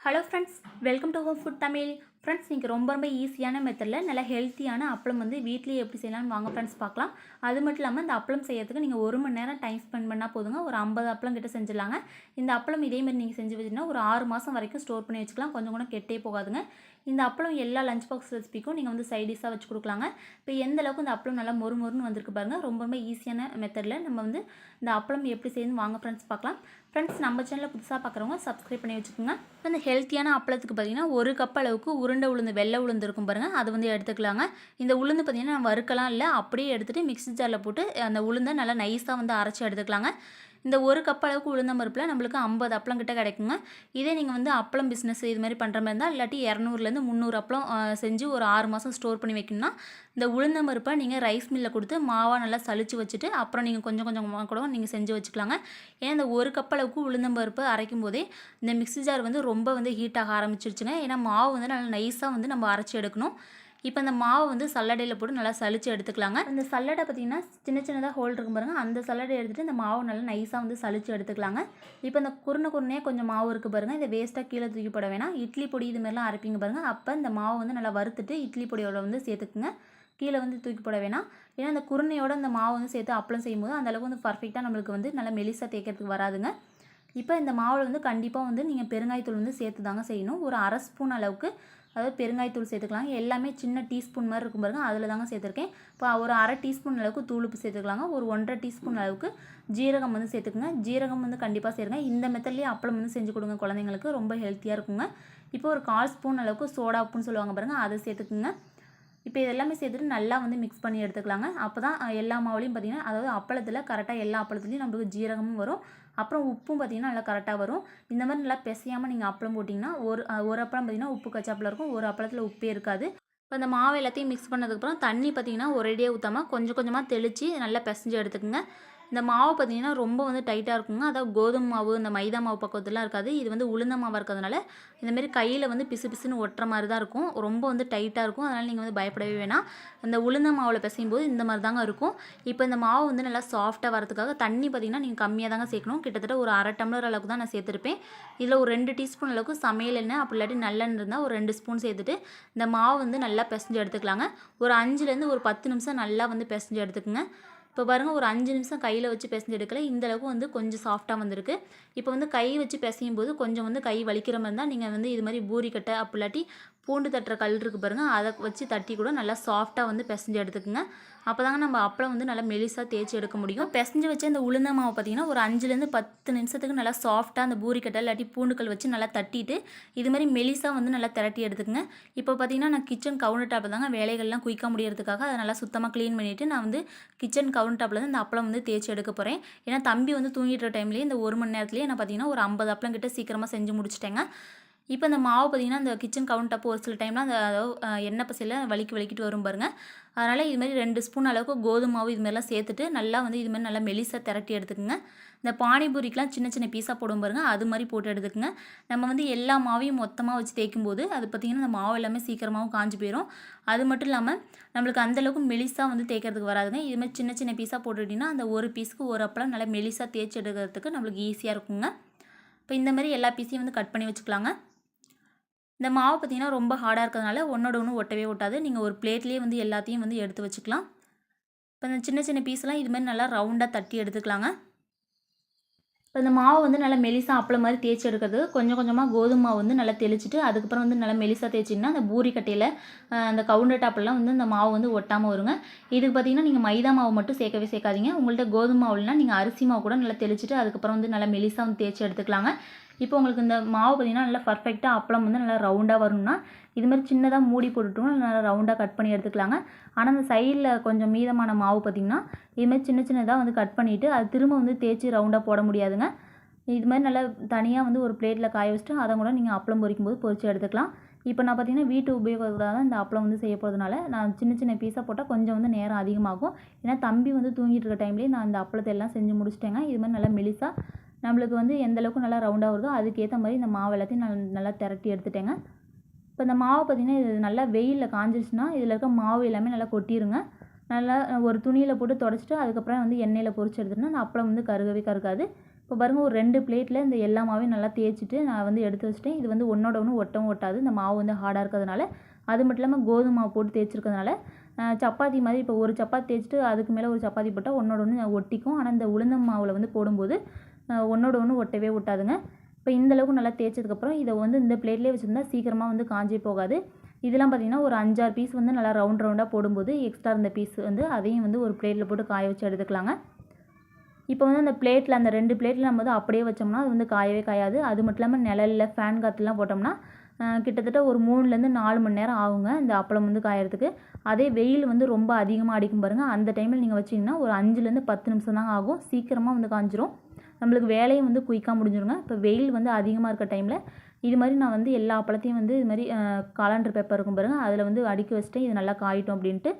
hello friends welcome to home food Tamil Friends நீங்கள் ரொம்ப ரொம்ப ஈஸியான மெத்தடில் நல்லா ஹெல்த்தியான அப்பளம் வந்து வீட்லேயே எப்படி செய்யலாம்னு வாங்க ஃப்ரெண்ட்ஸ் பார்க்கலாம். அது மட்டும் இல்லாமல் இந்த அப்பளம் செய்யறதுக்கு நீங்கள் ஒரு மணி நேரம் டைம் ஸ்பெண்ட் பண்ணால் போதுங்க. ஒரு ஐம்பது அப்பளம் கிட்ட செஞ்சிடலாங்க. இந்த அப்பளம் இதே மாதிரி நீங்கள் செஞ்சு வச்சுன்னா ஒரு ஆறு மாதம் வரைக்கும் ஸ்டோர் பண்ணி வச்சுக்கலாம். கொஞ்சம் கூட கெட்டே போகாதுங்க. இந்த அப்பளம் எல்லா லஞ்ச் பாக்ஸ் ரெசிபிக்கும் நீங்கள் வந்து சைடிஷாக வச்சு கொடுக்கலாங்க. இப்போ எந்த அளவுக்கு இந்த அப்பளம் நல்லா மொறு மொறுன்னு வந்திருக்கு பாருங்கள் ரொம்ப ரொம்ப ஈஸியான மெத்தடில் நம்ம வந்து இந்த அப்பளம் எப்படி செய்யணும் வாங்க ஃப்ரெண்ட்ஸ் பார்க்கலாம். ஃப்ரெண்ட்ஸ் நம்ம சேனலில் புதுசாக பார்க்குறவங்க சப்ஸ்கிரைப் பண்ணி வச்சுக்கோங்க. இந்த ஹெல்த்தியான அப்பளத்துக்கு பார்த்தீங்கன்னா ஒரு கப் அளவுக்கு உருண்டை உளுந்து வெள்ளை உளுந்து இருக்கும் பாருங்கள் அது வந்து எடுத்துக்கலாங்க. இந்த உளுந்து பார்த்தீங்கன்னா வறுக்கலாம் இல்லை அப்படியே எடுத்துகிட்டு மிக்ஸி ஜாரில் போட்டு அந்த உளுந்தை நல்லா நைஸாக வந்து அரைச்சி எடுத்துக்கலாங்க. இந்த ஒரு கப் அளவுக்கு உளுந்தம் பருப்பில் நம்மளுக்கு ஐம்பது அப்பளம் கிட்ட கிடைக்குங்க. இதே நீங்கள் வந்து அப்பளம் பிஸ்னஸ் இது மாதிரி பண்ணுற மாதிரி இருந்தால் இல்லாட்டி இரநூறுலேருந்து முந்நூறு அப்பளம் செஞ்சு ஒரு ஆறு மாதம் ஸ்டோர் பண்ணி வைக்கணும்னா இந்த உளுந்தம் பருப்பை நீங்கள் ரைஸ் மில்லில் கொடுத்து மாவாக நல்லா சலிச்சு வச்சுட்டு அப்புறம் நீங்கள் கொஞ்சம் கொஞ்சமாக கூட நீங்கள் செஞ்சு வச்சுக்கலாங்க. ஏன்னா இந்த ஒரு கப் அளவுக்கு உளுந்தம் பருப்பு அரைக்கும் போதே இந்த மிக்ஸி ஜார் வந்து ரொம்ப வந்து ஹீட் ஆக ஆரம்பிச்சிருச்சுங்க. ஏன்னா மாவு வந்து நல்லா நைஸாக வந்து நம்ம அரைச்சி எடுக்கணும். இப்போ அந்த மாவை வந்து சல்லடையில் போட்டு நல்லா சளிச்சு எடுத்துக்கலாங்க. இந்த சல்லடை பார்த்தீங்கன்னா சின்ன சின்னதாக ஹோல் இருக்கும் பாருங்கள் அந்த சல்லடை எடுத்துகிட்டு இந்த மாவு நல்லா நைஸாக வந்து சளிச்சு எடுத்துக்கலாங்க. இப்போ இந்த குருணை குருணையாக கொஞ்சம் மாவு இருக்குது பாருங்க. இதை வேஸ்ட்டாக கீழே தூக்கி போட வேணாம். இட்லி பொடி இது மாதிரிலாம் அரைப்பீங்க பாருங்கள் அப்போ இந்த மாவை வந்து நல்லா வறுத்துட்டு இட்லி பொடியோட வந்து சேர்த்துக்குங்க. கீழே வந்து தூக்கி போட வேணாம். ஏன்னா அந்த குருணையோட அந்த மாவு வந்து சேர்த்து அப்பளம் செய்யும்போது அந்தளவுக்கு வந்து பர்ஃபெக்டாக நம்மளுக்கு வந்து நல்லா மெலிசாக தேய்க்கிறதுக்கு வராதுங்க. இப்போ இந்த மாவில் வந்து கண்டிப்பாக வந்து நீங்கள் பெருங்காயத்தூள் வந்து சேர்த்து தாங்க செய்யணும். ஒரு அரை ஸ்பூன் அளவுக்கு அதாவது பெருங்காயத்தூள் சேர்த்துக்கலாம். எல்லாமே சின்ன டீஸ்பூன் மாதிரி இருக்கும் பாருங்க. அதில் தாங்க சேர்த்துருக்கேன். இப்போ ஒரு அரை டீஸ்பூன் அளவுக்கு தூளுப்பு சேர்த்துக்கலாங்க. ஒரு ஒன்றரை டீஸ்பூன் அளவுக்கு ஜீரகம் வந்து சேர்த்துக்குங்க. ஜீரகம் வந்து கண்டிப்பாக சேருங்க இந்த மெத்தட்லேயே அப்பளம் வந்து செஞ்சு கொடுங்க குழந்தைங்களுக்கு. ரொம்ப ஹெல்த்தியாக இருக்குங்க. இப்போ ஒரு கால் ஸ்பூன் அளவுக்கு சோடா உப்புன்னு சொல்லுவாங்க பாருங்க. அதை சேர்த்துக்குங்க. இப்போ இதெல்லாமே சேர்த்துட்டு நல்லா வந்து மிக்ஸ் பண்ணி எடுத்துக்கலாங்க. அப்போ தான் எல்லா மாவுலையும் பார்த்தீங்கன்னா அதாவது அப்பளத்தில் கரெக்டாக எல்லா அப்பளத்துலேயும் நம்மளுக்கு ஜீரகமும் வரும். அப்புறம் உப்பும் பார்த்தீங்கன்னா நல்லா கரெக்டாக வரும். இந்த மாதிரி நல்லா பிசையாமல் நீங்கள் அப்பளம் போட்டிங்கன்னா ஒரு ஒரு அப்பளம் பார்த்தீங்கன்னா உப்பு கச்சாப்பில் இருக்கும். ஒரு அப்பளத்தில் உப்பே இருக்காது. இப்போ இந்த மாவு எல்லாத்தையும் மிக்ஸ் பண்ணதுக்கப்புறம் தண்ணி பார்த்தீங்கன்னா ஒரேடியாக ஊற்றாமல் கொஞ்சம் கொஞ்சமாக தெளித்து நல்லா பிசைஞ்சு எடுத்துக்கோங்க. இந்த மாவு பார்த்தீங்கன்னா ரொம்ப வந்து டைட்டாக இருக்குங்க. அதாவது கோதுமை மாவு இந்த மைதா மாவு பக்கத்துலாம் இருக்காது. இது வந்து உளுந்த மாவாக இருக்கிறதுனால இந்தமாரி கையில் வந்து பிசு பிசுன்னு ஒட்டுற மாதிரி தான் இருக்கும். ரொம்ப வந்து டைட்டாக இருக்கும். அதனால் நீங்கள் வந்து பயப்படவே வேணாம். இந்த உளுந்த மாவில் பிசையும் போது இந்த மாதிரி தாங்க இருக்கும். இப்போ இந்த மாவு வந்து நல்லா சாஃப்டாக வரதுக்காக தண்ணி பார்த்தீங்கன்னா நீங்கள் கம்மியாக தாங்க சேர்க்கணும். கிட்டத்தட்ட ஒரு அரை டம்ளர் அளவுக்கு தான் நான் சேர்த்துருப்பேன். இதில் ஒரு ரெண்டு டீஸ்பூன் அளவுக்கு சமையல் எண்ணெய் அப்படி இல்லாட்டி நல்லெண்ணெய் இருந்தால் ஒரு ரெண்டு ஸ்பூன் சேர்த்துட்டு இந்த மாவு வந்து நல்லா பிசைஞ்சு எடுத்துக்கலாங்க. ஒரு அஞ்சுலேருந்து ஒரு பத்து நிமிஷம் நல்லா வந்து பிசைஞ்சு எடுத்துக்கோங்க. இப்போ பாருங்கள் ஒரு அஞ்சு நிமிஷம் கையில் வச்சு பிசைஞ்சு எடுக்கல. இந்த அளவுக்கு வந்து கொஞ்சம் சாஃப்டாக வந்திருக்கு. இப்போ வந்து கை வச்சு பிசையும் போது கொஞ்சம் வந்து கை வலிக்கிற மாதிரி இருந்தால் நீங்கள் வந்து இது மாதிரி பூரி கட்டை பூண்டு தட்டுற கல் இருக்குது பாருங்கள் அதை வச்சு தட்டி கூட நல்லா சாஃப்டாக வந்து பிசைஞ்சு எடுத்துக்கோங்க. அப்போ தாங்க நம்ம அப்பளம் வந்து நல்லா மெலிசாக தேய்ச்சி எடுக்க முடியும். பிசைஞ்சு வச்ச இந்த உளுந்த மாவு பார்த்தீங்கன்னா ஒரு அஞ்சுலேருந்து பத்து நிமிஷத்துக்கு நல்லா சாஃப்டாக அந்த பூரிக்கட்டை இல்லாட்டி பூண்டுக்கல் வச்சு நல்லா தட்டிட்டு இது மாதிரி மெலிசாக வந்து நல்லா திரட்டி எடுத்துக்கங்க. இப்போ பார்த்தீங்கன்னா நான் கிச்சன் கவுண்டர் டாப்பில் தாங்க வேலைகள்லாம் குயிக்க முடியறதுக்காக அதை நல்லா சுத்தமாக க்ளீன் பண்ணிவிட்டு நான் வந்து கிச்சன் கவுண்டர் டாப்பில் வந்து இந்த அப்பளம் வந்து தேய்ச்சி எடுக்க போகிறேன் ஏன்னா தம்பி வந்து தூங்கிட்டு டைம்லேயே இந்த ஒரு மணி நேரத்துலேயே நான் பார்த்தீங்கன்னா ஒரு ஐம்பது அப்பளம் கிட்ட சீக்கிரமாக செஞ்சு முடிச்சிட்டேங்க. இப்போ இந்த மாவு பார்த்தீங்கன்னா அந்த கிச்சன் கவுண்ட் அப்போ ஒரு சில டைம்லாம் அந்த அதாவது எண்ணெய் பசையில் வலிக்கு வலிக்கிட்டு வரும் பாருங்கள் அதனால் இதுமாரி ரெண்டு ஸ்பூன் அளவுக்கு கோதுமை மாவு இது மாதிரிலாம் சேர்த்துட்டு நல்லா வந்து இது மாதிரி நல்லா மெலிசாக திரட்டி எடுத்துக்கோங்க. இந்த பானிபூரிக்கெலாம் சின்ன சின்ன பீஸாக போடும் பாருங்க. அது மாதிரி போட்டு எடுத்துக்கோங்க. நம்ம வந்து எல்லா மாவையும் மொத்தமாக வச்சு தேய்க்கும் போது அது பார்த்திங்கன்னா அந்த மாவு எல்லாமே சீக்கிரமாகவும் காஞ்சு போயிடும் அது மட்டும் இல்லாமல் நம்மளுக்கு அந்தளவுக்கு மெலிசாக வந்து தேய்க்கிறதுக்கு வராதுங்க. இதுமாதிரி சின்ன சின்ன பீஸாக போட்டுட்டிங்கன்னா அந்த ஒரு பீஸுக்கு ஒரு அப்பளம் நல்லா மெலிசாக தேய்ச்சி எடுக்கிறதுக்கு நம்மளுக்கு ஈஸியாக இருக்குங்க. இப்போ இந்த மாதிரி எல்லா பீஸையும் வந்து கட் பண்ணி வச்சுக்கலாங்க. இந்த மாவு பார்த்தீங்கன்னா ரொம்ப ஹார்டாக இருக்கிறதுனால ஒன்றோட ஒன்று ஒட்டவே ஒட்டாது. நீங்கள் ஒரு பிளேட்லேயே வந்து எல்லாத்தையும் வந்து எடுத்து வச்சுக்கலாம். இப்போ இந்த சின்ன சின்ன பீஸ்லாம் இதுமாரி நல்லா ரவுண்டாக தட்டி எடுத்துக்கலாங்க. இப்போ இந்த மாவு வந்து நல்லா மெலிசா அப்பளம் மாதிரி தேய்ச்சி எடுக்கிறது. கொஞ்சம் கொஞ்சமாக கோதுமை மாவு வந்து நல்லா தெளிச்சிட்டு அதுக்கப்புறம் வந்து நல்லா மெலிசா தேய்ச்சிங்கன்னா அந்த பூரி கட்டையில் அந்த கவுண்டர் டாப்லாம் வந்து இந்த மாவு வந்து ஒட்டாமல் வருங்க. இதுக்கு பார்த்தீங்கன்னா நீங்கள் மைதா மாவு மட்டும் சேர்க்கவே சேர்க்காதீங்க. உங்கள்கிட்ட கோதுமை மாவுலனா நீங்கள் அரிசி மாவு கூட நல்லா தெளிச்சிட்டு அதுக்கப்புறம் வந்து நல்லா மெலிசா வந்து தேய்ச்சி எடுத்துக்கலாங்க. இப்போ உங்களுக்கு இந்த மாவு பார்த்தீங்கன்னா நல்லா பர்ஃபெக்டாக அப்பளம் வந்து நல்லா ரவுண்டாக வரணும்னா இது மாதிரி சின்னதாக மூடி போட்டுட்டோம் நல்லா ரவுண்டாக கட் பண்ணி எடுத்துக்கலாங்க. ஆனால் அந்த சைடில் கொஞ்சம் மீதமான மாவு பார்த்திங்கன்னா இதுமாதிரி சின்ன சின்னதாக வந்து கட் பண்ணிவிட்டு அது திரும்ப வந்து தேய்ச்சி ரவுண்டாக போட முடியாதுங்க. இது மாதிரி நல்லா தனியாக வந்து ஒரு பிளேட்டில் காய வச்சுட்டு அதை கூட நீங்கள் அப்பளம் பொரிக்கும் போது பொரித்து எடுத்துக்கலாம். இப்போ நான் பார்த்தீங்கன்னா வீட்டு உபயோகத்துக்காக தான் இந்த அப்பளம் வந்து செய்ய போகிறதுனால நான் சின்ன சின்ன பீஸாக போட்டால் கொஞ்சம் வந்து நேரம் அதிகமாகும். ஏன்னா தம்பி வந்து தூங்கிட்டு இருக்க டைம்லேயே நான் இந்த அப்பளத்தை எல்லாம் செஞ்சு முடிச்சிட்டேங்க. இது மாதிரி நல்லா மெலிசாக நம்மளுக்கு வந்து எந்தளவுக்கு நல்லா ரவுண்டாக வருதோ அதுக்கேற்ற மாதிரி இந்த மாவு எல்லாத்தையும் நான் நல்லா திரட்டி எடுத்துட்டேங்க. இப்போ இந்த மாவு பார்த்திங்கன்னா இது நல்லா வெயிலில் காஞ்சிருச்சுன்னா இதில் இருக்க மாவு எல்லாமே நல்லா கொட்டிருங்க. நல்லா ஒரு துணியில் போட்டு தொடச்சிட்டு அதுக்கப்புறம் வந்து எண்ணெயில் பொறிச்சு எடுத்துட்டோம்னா அந்த அப்பளம் வந்து கருகவே கருக்காது இப்போ பாருங்கள் ஒரு ரெண்டு பிளேட்டில் இந்த எல்லா மாவையும் நல்லா தேய்ச்சிட்டு நான் வந்து எடுத்து வச்சிட்டேன். இது வந்து ஒன்றோட ஒன்று ஒட்டவும் ஒட்டாது. இந்த மாவு வந்து ஹார்டாக இருக்கிறதுனால. அது மட்டும் இல்லாமல் கோதுமை மாவு போட்டு தேய்ச்சிருக்கிறதுனால சப்பாத்தி மாதிரி இப்போ ஒரு சப்பாத்தி தேய்ச்சிட்டு அதுக்கு மேலே ஒரு சப்பாத்தி போட்டால் ஒன்றோட ஒன்று ஒட்டிக்கும். ஆனால் இந்த உளுந்தம் மாவில் வந்து போடும்போது ஒன்றோட ஒன்று ஒட்டவே ஒட்டாதுங்க. இப்போ இந்த அளவுக்கு நல்லா தேய்ச்சதுக்கப்புறம் இதை வந்து இந்த பிளேட்லேயே வச்சுருந்தா சீக்கிரமாக வந்து காஞ்சே போகாது. இதெல்லாம் பார்த்திங்கன்னா ஒரு அஞ்சாறு பீஸ் வந்து நல்லா ரவுண்ட் ரவுண்டாக போடும்போது எக்ஸ்ட்ரா இருந்த பீஸ் வந்து அதையும் வந்து ஒரு பிளேட்டில் போட்டு காய வச்சு எடுத்துக்கலாங்க. இப்போ வந்து அந்த பிளேட்டில் அந்த ரெண்டு பிளேட்டில் நம்ம வந்து அப்படியே வச்சோம்னா அது வந்து காயவே காயாது. அது மட்டும் இல்லாமல் நிழல்ல ஃபேன் காற்றுலாம் போட்டோம்னா கிட்டத்தட்ட ஒரு மூணுலேருந்து நாலு மணி நேரம் ஆகுங்க இந்த அப்பளம் வந்து காயறதுக்கு. அதே வெயில் வந்து ரொம்ப அதிகமாக அடிக்கும் பாருங்கள் அந்த டைமில் நீங்கள் வச்சிங்கன்னா ஒரு அஞ்சுலேருந்து பத்து நிமிஷம் தான் ஆகும். சீக்கிரமாக வந்து காஞ்சிரும். நம்மளுக்கு வேலையும் வந்து குயிக்காக முடிஞ்சிருங்க. இப்போ வெயில் வந்து அதிகமாக இருக்க டைமில் இது மாதிரி நான் வந்து எல்லா பழத்தையும் வந்து இது மாதிரி காலாண்டர் பேப்பர் இருக்கும் பாருங்கள் அதில் வந்து அடுக்கி வச்சுட்டு இது நல்லா காயிட்டோம் அப்படின்ட்டு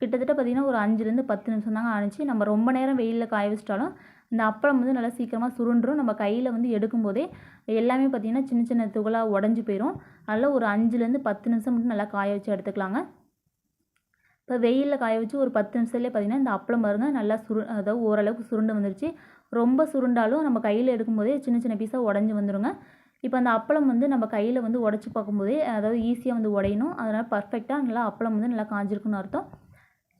கிட்டத்தட்ட பார்த்திங்கன்னா ஒரு அஞ்சுலேருந்து பத்து நிமிஷம் தாங்க ஆணுச்சு. நம்ம ரொம்ப நேரம் வெயிலில் காய வச்சிட்டாலும் இந்த அப்பளம் வந்து நல்லா சீக்கிரமாக சுருண்டுரும். நம்ம கையில் வந்து எடுக்கும்போதே எல்லாமே பார்த்திங்கன்னா சின்ன சின்ன துகளாக உடஞ்சி போயிடும் அதில் ஒரு அஞ்சுலேருந்து பத்து நிமிஷம் மட்டும் நல்லா காய வச்சு எடுத்துக்கலாங்க. இப்போ வெயிலில் காய வச்சு ஒரு பத்து நிமிஷத்துலேயே பார்த்திங்கன்னா இந்த அப்பளம் மருந்து நல்லா சுரு அதாவது ஓரளவுக்கு சுருண்டு வந்துருச்சு. ரொம்ப சுருண்டாலும் நம்ம கையில் எடுக்கும்போதே சின்ன சின்ன பீஸாக உடஞ்சி வந்துடுங்க இப்போ அந்த அப்பளம் வந்து நம்ம கையில் வந்து உடச்சி பார்க்கும்போதே அதாவது ஈஸியாக வந்து உடையணும். அதனால் பர்ஃபெக்டாக நல்லா அப்பளம் வந்து நல்லா காஞ்சிருக்குன்னு அர்த்தம்.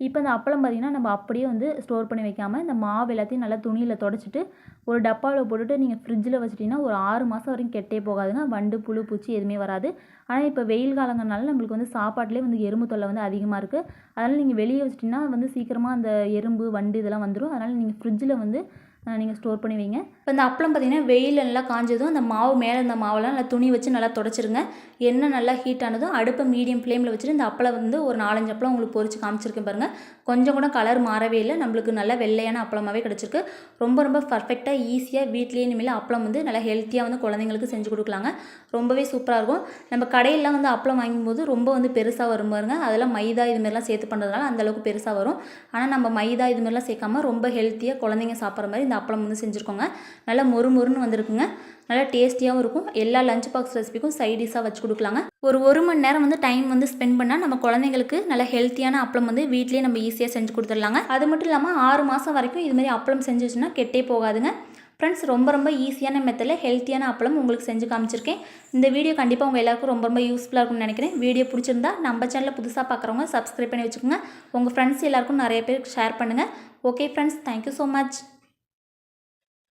இப்போ இந்த அப்பளம் பார்த்திங்கன்னா நம்ம அப்படியே வந்து ஸ்டோர் பண்ணி வைக்காமல் இந்த மாவு எல்லாத்தையும் நல்லா துணியில் தொடச்சிட்டு ஒரு டப்பாவில் போட்டுட்டு நீங்கள் ஃப்ரிட்ஜில் வச்சிட்டிங்கன்னா ஒரு ஆறு மாதம் வரைக்கும் கெட்டே போகாதுங்க. வண்டு புழு பூச்சி எதுவுமே வராது. ஆனால் இப்போ வெயில் காலங்கள்னால நம்மளுக்கு வந்து சாப்பாட்டிலே வந்து எறும்பு தொல்லை வந்து அதிகமாக இருக்குது அதனால் நீங்கள் வெளியே வச்சிட்டிங்கன்னா வந்து சீக்கிரமாக அந்த எறும்பு வண்டு இதெல்லாம் வந்துடும் அதனால் நீங்கள் ஃப்ரிட்ஜில் வந்து நீங்கள் ஸ்டோர் பண்ணி வைங்க. இப்போ இந்த அப்பளம் பார்த்தீங்கன்னா வெயில் நல்லா காஞ்சதும் அந்த மாவு மேலே இந்த மாவெல்லாம் நல்லா துணி வச்சு நல்லா தொடச்சிருங்க. எண்ணெய் நல்லா ஹீட் ஆனதும் அடுப்பை மீடியம் ஃப்ளேமில் வச்சுட்டு இந்த அப்பளம் வந்து ஒரு நாலஞ்சு அப்பளம் உங்களுக்கு பொரிச்சு காமிச்சிருக்கேன் பாருங்கள் கொஞ்சம் கூட கலர் மாறவே இல்லை. நம்மளுக்கு நல்ல வெள்ளையான அப்பளமாகவே கிடச்சிருக்கு. ரொம்ப ரொம்ப பர்ஃபெக்டாக ஈஸியாக வீட்லேயே இனிமேல் அப்பளம் வந்து நல்லா ஹெல்த்தியாக வந்து குழந்தைங்களுக்கு செஞ்சு கொடுக்கலாங்க. ரொம்பவே சூப்பராக இருக்கும். நம்ம கடையிலாம் வந்து அப்பளம் வாங்கும்போது ரொம்ப வந்து பெருசாக வரும் பாருங்க. அதெல்லாம் மைதா இது மாதிரிலாம் சேர்த்து பண்ணுறதுனால அந்த அளவுக்கு பெருசாக வரும். ஆனால் நம்ம மைதா இதுமாரிலாம் சேர்க்காம ரொம்ப ஹெல்த்தியாக குழந்தைங்க சாப்பிட்ற மாதிரி இந்த அப்பளம் வந்து செஞ்சுருக்கோங்க. நல்லா மொறு மொறுன்னு வந்திருக்குங்க. நல்லா டேஸ்டியாகவும் இருக்கும். எல்லா லஞ்ச் பாக்ஸ் ரெசிபிக்கும் சைட் டிஷ்ஷாக வச்சு கொடுக்கலாங்க. ஒரு ஒரு மணி நேரம் வந்து டைம் வந்து ஸ்பெண்ட் பண்ணால் நம்ம குழந்தைங்களுக்கு நல்ல ஹெல்த்தியான அப்பளம் வந்து வீட்லேயே நம்ம ஈஸியாக செஞ்சு கொடுத்துடலாங்க. அது மட்டும் இல்லாமல் ஆறு மாதம் வரைக்கும் இதுமாரி அப்பளம் செஞ்சு வச்சுன்னா கெட்டே போகாதுங்க. ஃப்ரெண்ட்ஸ் ரொம்ப ரொம்ப ஈஸியான மெத்தடில் ஹெல்த்தியான அப்பளம் உங்களுக்கு செஞ்சு காமிச்சிருக்கேன். இந்த வீடியோ கண்டிப்பாக உங்கள் எல்லாருக்கும் ரொம்ப ரொம்ப யூஸ்ஃபுல்லாக இருக்கும்னு நினைக்கிறேன். வீடியோ பிடிச்சிருந்தா நம்ம சேனலில் புதுசாக பார்க்குறவங்க சப்ஸ்கிரைப் பண்ணி வச்சுக்கோங்க. உங்கள் ஃப்ரெண்ட்ஸ் எல்லாருக்கும் நிறைய பேருக்கு ஷேர் பண்ணுங்கள் okay friends thank you so much